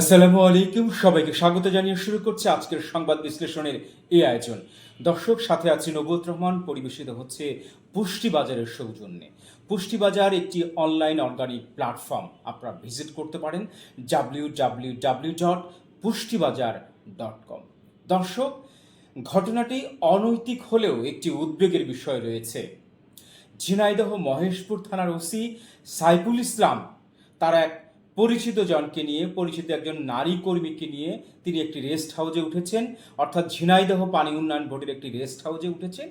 আসসালামু আলাইকুম, সবাইকে স্বাগত জানিয়ে শুরু করছে আজকের সংবাদ বিশ্লেষণের এই আয়োজন। দর্শক, সাথে আছি নবুত রহমান, পরিবেশিত হচ্ছে পুষ্টিবাজারের সৌজন্যে। পুষ্টিবাজার একটি অনলাইন অর্গানিক প্ল্যাটফর্ম। আপনারা ভিজিট করতে পারেন W W W dot Pushtibazar dot com দর্শক, ঘটনাটি অনৈতিক হলেও একটি উদ্বেগের বিষয় রয়েছে। ঝিনাইদহ মহেশপুর থানার ওসি সাইফুল ইসলাম, তার এক পরিচিত জনকে নিয়ে, পরিচিত একজন নারী কর্মীকে নিয়ে তিনি একটি রেস্ট হাউসে উঠেছেন। অর্থাৎ ঝিনাইদহ পানি উন্নয়ন বোর্ডের একটি রেস্ট হাউসে উঠেছেন।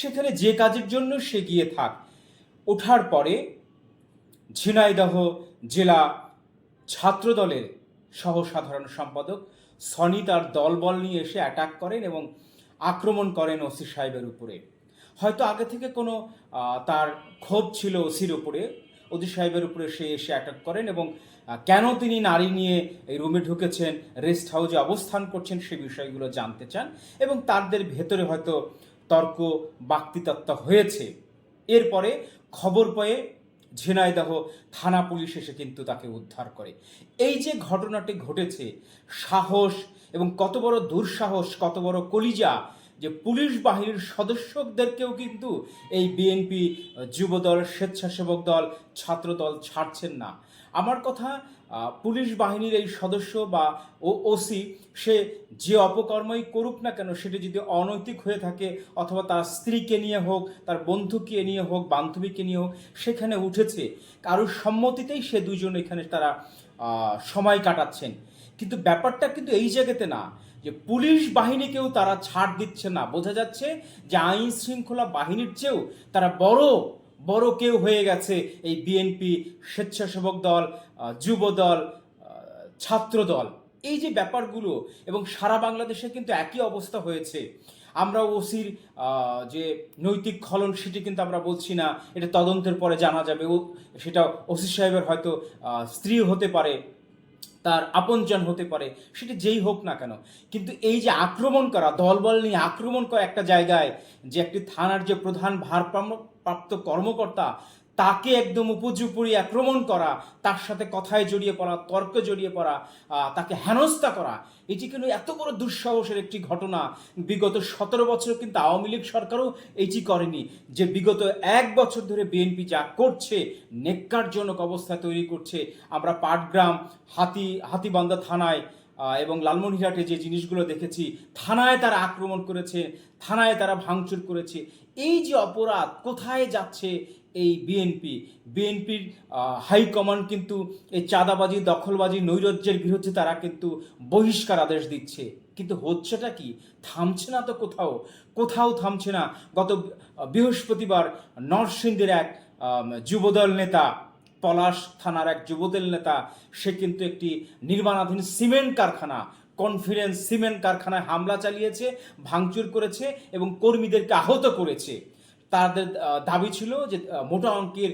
সেখানে যে কাজের জন্য সে গিয়ে থাক, ওঠার পরে ঝিনাইদহ জেলা ছাত্রদলের সহ সাধারণ সম্পাদক সনি তার দলবল নিয়ে এসে অ্যাটাক করেন এবং আক্রমণ করেন ওসি সাহেবের উপরে। হয়তো আগে থেকে কোনো তার ক্ষোভ ছিল ওসির উপরে। ওসি সাহেবের উপরে সে এসে অ্যাটাক করেন এবং কেন তিনি নারী নিয়ে এই রুমে ঢুকেছেন রেস্ট হাউসে অবস্থান করছেন সে বিষয়গুলো জানতে চান এবং তাদের ভেতরে হয়তো তর্ক, বাক্তিতত্ত্ব হয়েছে। এরপরে খবর পেয়ে ঝিনাইদহ থানা পুলিশ এসে কিন্তু তাকে উদ্ধার করে। এই যে ঘটনাটি ঘটেছে, সাহস এবং কত বড় দুঃসাহস, কত বড় কলিজা যে পুলিশ বাহিনীর সদস্যদেরকেও কিন্তু এই বিএনপি যুবদল, স্বেচ্ছাসেবক দল, ছাত্রদল ছাড়ছেন না। আমার কথা পুলিশ বাহিনীর এই সদস্য বা ও ওসি সে যে অপকর্মই করুক না কেন, সেটি যদি অনৈতিক হয়ে থাকে, অথবা তার স্ত্রীকে নিয়ে হোক, তার বন্ধুকে নিয়ে হোক, বান্ধবীকে নিয়ে হোক, সেখানে উঠেছে, কারোর সম্মতিতেই সে দুজন এখানে তারা সময় কাটাচ্ছেন। কিন্তু ব্যাপারটা কিন্তু এই জায়গাতে না। যে পুলিশ বাহিনীকেও তারা ছাড় দিচ্ছে না। বোঝা যাচ্ছে যে আইন শৃঙ্খলা বাহিনীর চেয়েও তারা বড় বড় কেউ হয়ে গেছে এই বিএনপি স্বেচ্ছাসেবক দল যুব দল ছাত্র দল। এই যে ব্যাপারগুলো এবং সারা বাংলাদেশে কিন্তু একই অবস্থা হয়েছে। আমরা ওসির যে নৈতিক খলন সেটি কিন্তু আমরা বলছি না, এটা তদন্তের পরে জানা যাবে। ও, সেটা ওসি সাহেবের হয়তো স্ত্রী হতে পারে। তার আপনজন হতে পারে, সেটা যেই হোক না কেন। কিন্তু এই যে আক্রমণ করা, দলবল নিয়ে আক্রমণ করা একটা জায়গায়, যে একটি থানার যে প্রধান ভারপ্রাপ্ত কর্মকর্তা তাকে একদম উপজুপুরি আক্রমণ করা, তার সাথে কথায় জড়িয়ে পড়া, তর্কে জড়িয়ে পড়া তাকে হেনস্থা করা, এটি কিন্তু এত বড় দুঃসাহসের একটি ঘটনা। বিগত সতেরো বছর কিন্তু আওয়ামী লীগ সরকারও এটি করেনি। যে বিগত এক বছর ধরে বিএনপি যা করছে, নেককারজনক অবস্থা তৈরি করছে, আমরা পাটগ্রাম, হাতি, হাতিবান্ধা থানায় এবং লালমনিরহাটে যে জিনিসগুলো দেখেছি, থানায় তারা আক্রমণ করেছে, থানায় তারা ভাঙচুর করেছে, এই যে অপরাধ কোথায় যাচ্ছে এই বিএনপি বিএনপির হাইকমান্ড কিন্তু এই চাঁদাবাজি, দখলবাজি, নৈরাজ্যের বিরুদ্ধে তারা কিন্তু বহিষ্কার আদেশ দিচ্ছে। কিন্তু হচ্ছেটা কি? থামছে না তো কোথাও? কোথাও থামছে না। গত বৃহস্পতিবার নরসিংদীর এক যুবদল নেতা পলাশ থানার এক যুবদল নেতা, সে কিন্তু একটি নির্মাণাধীন সিমেন্ট কারখানা, কনফিডেন্স সিমেন্ট কারখানায় হামলা চালিয়েছে, ভাঙচুর করেছে এবং কর্মীদেরকে আহত করেছে। তাদের দাবি ছিল যে মোটা অঙ্কের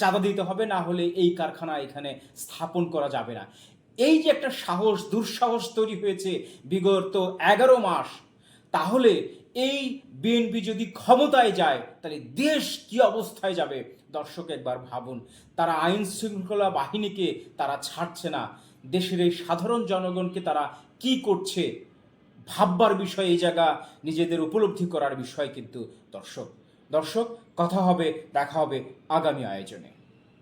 চাঁদা দিতে হবে, না হলে এই কারখানা এখানে স্থাপন করা যাবে না। এই যে একটা সাহস, দুঃসাহস তৈরি হয়েছে বিগত এগারো মাস, তাহলে এই বিএনপি যদি ক্ষমতায় যায়, তাহলে দেশ কি অবস্থায় যাবে? দর্শক একবার ভাবুন, তারা আইন শৃঙ্খলা বাহিনীকে তারা ছাড়ছে না, দেশের এই সাধারণ জনগণকে তারা কি করছে? ভাববার বিষয় এই জায়গা, নিজেদের উপলব্ধি করার বিষয় কিন্তু দর্শক। দর্শক, কথা হবে, দেখা হবে আগামী আয়োজনে।